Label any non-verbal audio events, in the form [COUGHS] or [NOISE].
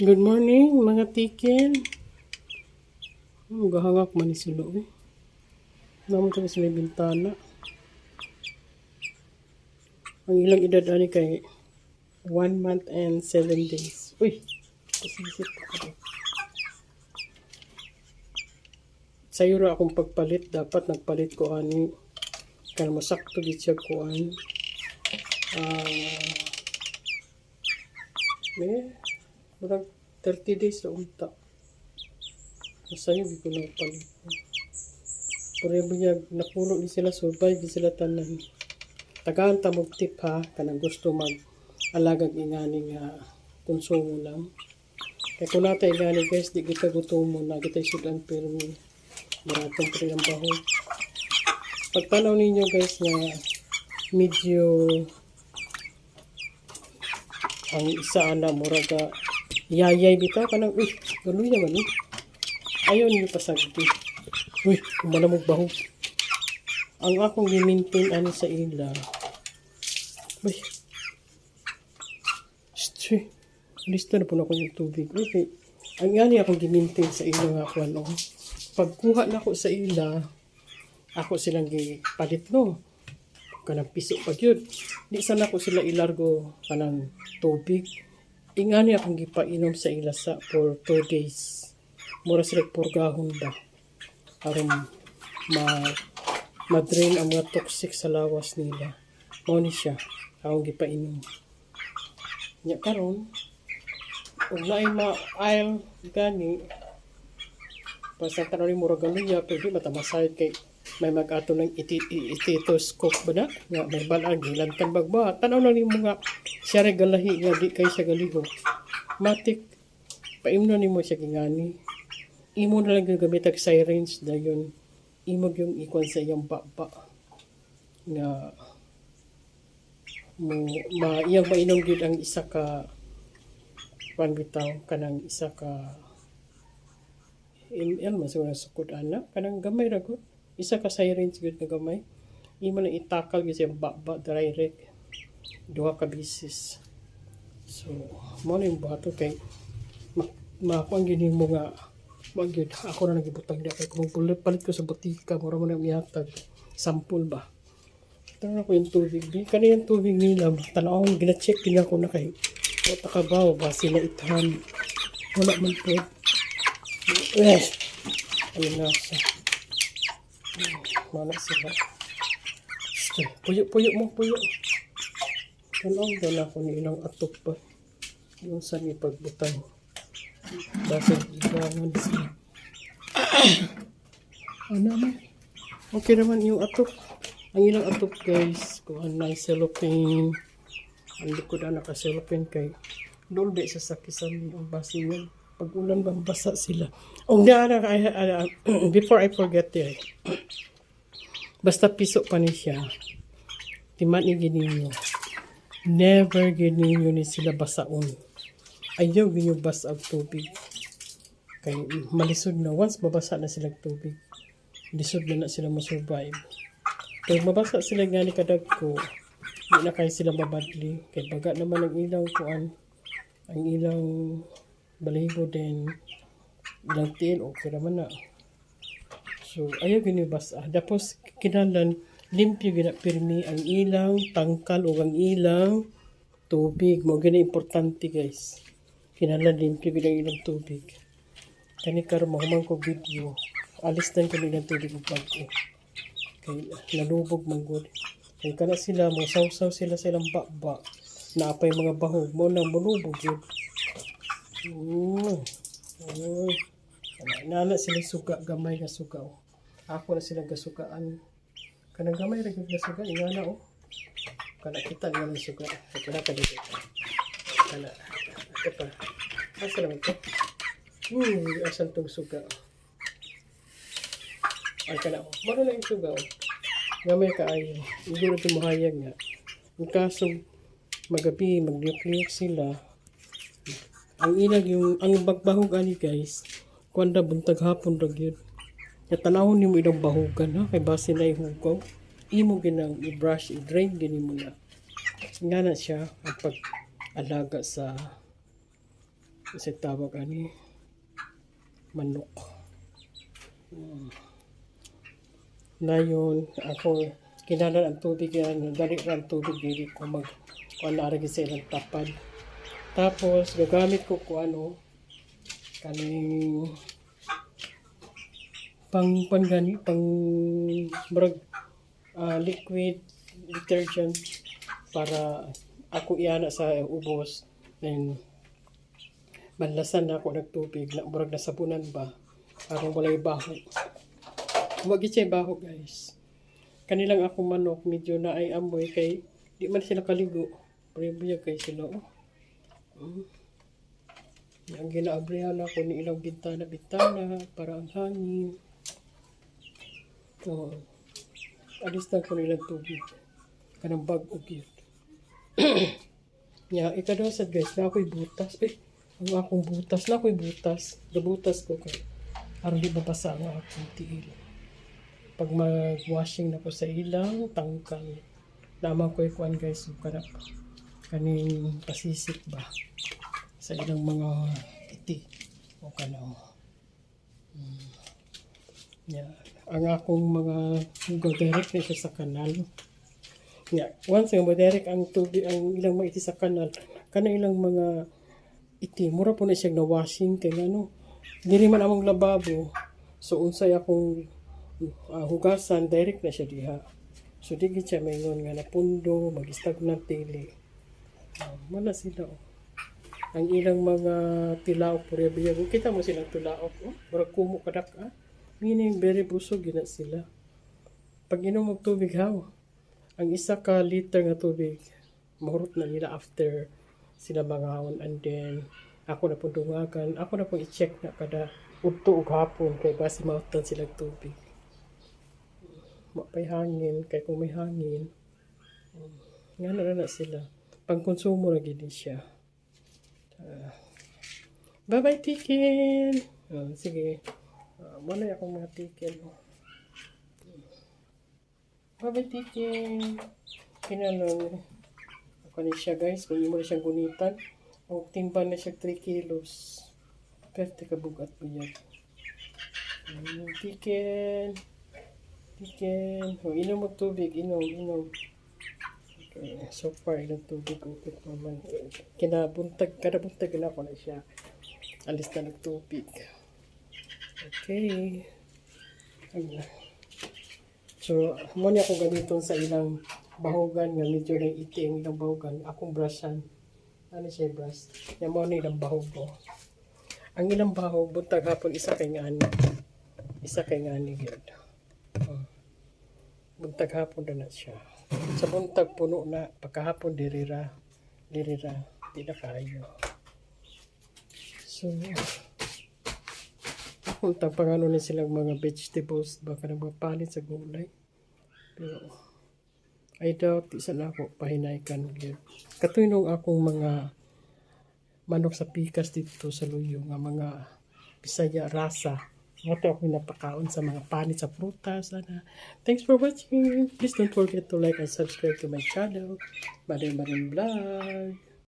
Good morning, mga tikin. Hmm, gahangak man ni sila eh. Kami sa may bintana. Ang ilang edad ani kay 1 month and 7 days. Uy, kasisip ako. Sayo ra akong pagpalit, dapat nagpalit ko ani kan masakto gid siya ko ani. Ah, eh, murag 30 days sa unta. Masaya di ko na palit. Pero niya napuno sila survive di sila tanan. Tagaan ta mog tip ha kanang gusto mag alagag ingani nga konsumo lang. Kaya kung nata ingani guys, di kita gutom na kita sudan permi. Baratong pa rin ang baho. Pagtanaw ninyo guys na medyo ang isa ana muraga yayay bitaw kanang uy ganoy naman eh. Ayaw niyo pasagdi. Uy, kumalamog baho. Ang akong gi-maintain ani sa ila. Uy. Shit. Lista na po na ko yung tubig. Okay. Ang yani akong gi-maintain sa ila nga ako ano. Pagkuha na ako sa ila, ako silang gipalit no. Kanang piso pag yun. Di sana ko sila ilargo kanang tubig. Ingani akong gipainom sa ila sa for 2 days. Mura sila purgahon ba. Aron ma ma-drain ang mga toxic sa lawas nila. Mao ni siya. Akong gipainom. Nya karon ug naay ma-aisle gani basta karon ni mura galuya pero di matamasayad kay may mag-ato ng iti ititoscope ba na? Nga may balag hilantan bagba tanaw na nimo nga siya rin galahi nga di kay siya galiho. Matik paimno nimo siya gingani. Imo na lang gagamit ang sirens dayon. Imo yung ikon sa iyang baba. Nga mo ma iyang mainom gyud ang isa ka pan bitaw kanang isa ka ml man siguro sukod ana? Kanang gamay ra gud isa ka sirens gyud nga gamay imo na itakal gyud iyang baba direct duha ka bisis so mo na yung bato kay ma makuan gyud mo nga Wag yun. Ako na nagibutang na kay kung palit, ko sa butika, mura mo na miyatag. Sampul ba? Tara ko yung tubig. Di ka yung tubig nila. Tanaw gina-check din ako na kay o takabaw ba sila itahan. Wala man po. Eh! Ano na Wala sila. Sige, puyo, puyo mo, puyo. Tanaw doon ako ni ilang atok pa. Yung sa ni pagbutang. Basta ibangan siya. [COUGHS] ano naman? Okay naman yung atok. Ang ilang atok guys, kung ano na cellophane. Ang likod na naka-cellophane kay dolbe sa sakisan ang basi yun. Pag ulan ba basa sila. O I- [CLEARS THROAT] before I forget it. [CLEARS THROAT] Basta piso pa ni siya. Timan ni gininyo. Never gininyo ni sila basaon ayaw ginyo bas ang tubig. Kay malisod na. Once mabasa na silang tubig, lisod na na sila masurvive. Kay mabasa sila nga ni kadag ko, di na kayo sila mabadli. Kay baga naman ang ilang kuan, ang ilang balibo din, ilang tiil, okay naman na. So, ayaw ginyo basa. Tapos, kinalan, limpyo gina pirmi ang ilang tangkal o ang ilang tubig. Mo gina importante guys kinala limpyo bilang ilang tubig. Kani karon ko video. Alis din kami ng tubig ug bago. Kay nalubog man gud. Kay kana sila mo sausaw sila sa ilang baba. Naapay mga bahog mo nang mulubog yun. Mm. Uy. Nana sila suga gamay nga suga. Oh. Ako na sila gasugaan. Kanang gamay ra gyud nga suga ingana oh. Kana kita nga suga. Kana ka dito. Kana ito pa. Asa naman ito? Hmm, asan itong suga? Ay, ka na. Mara na yung suga. Oh. Gamay ka ayo. Hindi na ito mahayag nga. Ang kaso, magabi, mag-nuclear sila. Ang ilag yung, ang bagbahog ani guys, kuwanda buntag hapon rag yun. Kaya tanawon ni mo ilang bahugan ha, kay base na ihugaw. Imo ginang i-brush, i-drain gini mo na. Nga na siya ang pag-alaga sa Kasi tawag ani manok. Mm. Dayon, ako, kinala ang tubig yan, dali ra ang tubig, dili ko mag, kung naragi sa ilang tapad. Tapos, gagamit ko kung ano, kaning, pang, pang gani, pang, brag, ah, liquid detergent para ako iana sa ubos. Then, manlasan na ako nagtubig, na murag nasabunan ba, parang walay baho. Huwag siya baho guys. Kanilang ako manok, medyo na ay amoy kay di man sila kaligo. Prebya kay sila. Oh. Mm. Ang ginaabrihan ako ni ilang bintana-bintana para ang hangin. So, alis na ko nilang tubig. Kanang bag o yun. Ya, ikadosad guys, na ako'y butas. Eh, ang akong butas, na ako'y butas. Gabutas ko kay aron di mabasa ang akong tiil. Pag mag-washing na ko sa ilang tangkal, naman ko ikuan guys, yung kanap kaning pasisik ba sa ilang mga iti o kanaw. Hmm. Yeah. Ang akong mga direct na siya sa kanal. Yeah. Once nga direct ang tubig, ang ilang mga iti sa kanal, kana ilang mga iti, mura po na siya na washing kay ano, dili man among lababo. So unsay akong uh, hugasan direct na siya diha. So di siya maingon nga napundo, mag-stagnant dili. Uh, wala sila oh. Ang ilang mga tilaok pure biya, kita mo silang tilaok, oh. Murag kumo kadak ah. Meaning very busog gina sila. Pag inom og tubig haw, ang isa ka liter nga tubig, mahurot na nila after sila mga and then ako na pong dungagan, ako na pong i-check na kada udto ug hapon kay basi mautan sila tubig. Mapay hangin, kay kung may hangin, nga na na sila. Pangkonsumo na gini siya. Ah. bye-bye, Tikin! Ah, sige. Uh, muna akong mga Tikin. oh. Bye-bye, Tikin! Kinanong. Ako ni siya, guys. Kung mo na siyang gunitan. O timba na siya 3 kilos. Perte ka bugat po yan. Mm, Tikin! Tikin! O, inom mo tubig. Inom, inom. Okay, so far, ilang tubig upit naman. Kinabuntag, kanabuntag na ako na siya. Alis na ng tubig. Okay. Ayan. So, muna ako gamiton sa ilang bahugan nga medyo na iti ang ilang bahugan. Akong brushan. Ano siya brush? Yan mo na ilang bahog ko. Ang ilang bahog, buntag hapon, isa kay nga ani. Isa kay nga ani yun. Oh. Buntag hapon na na siya. Sa buntag puno na, pagkahapon dirira. Dirira. Di na kayo. So, buntag pangano na silang mga vegetables, baka na mga palit sa gulay. Pero, I doubt, isa na ako pahinaykan. Katuy nung akong mga manok sa pikas dito sa luyo, nga mga bisaya rasa. Nga to ako napakaon sa mga panit sa prutas. Sana. Thanks for watching. Please don't forget to like and subscribe to my channel. Marin Marin Vlog.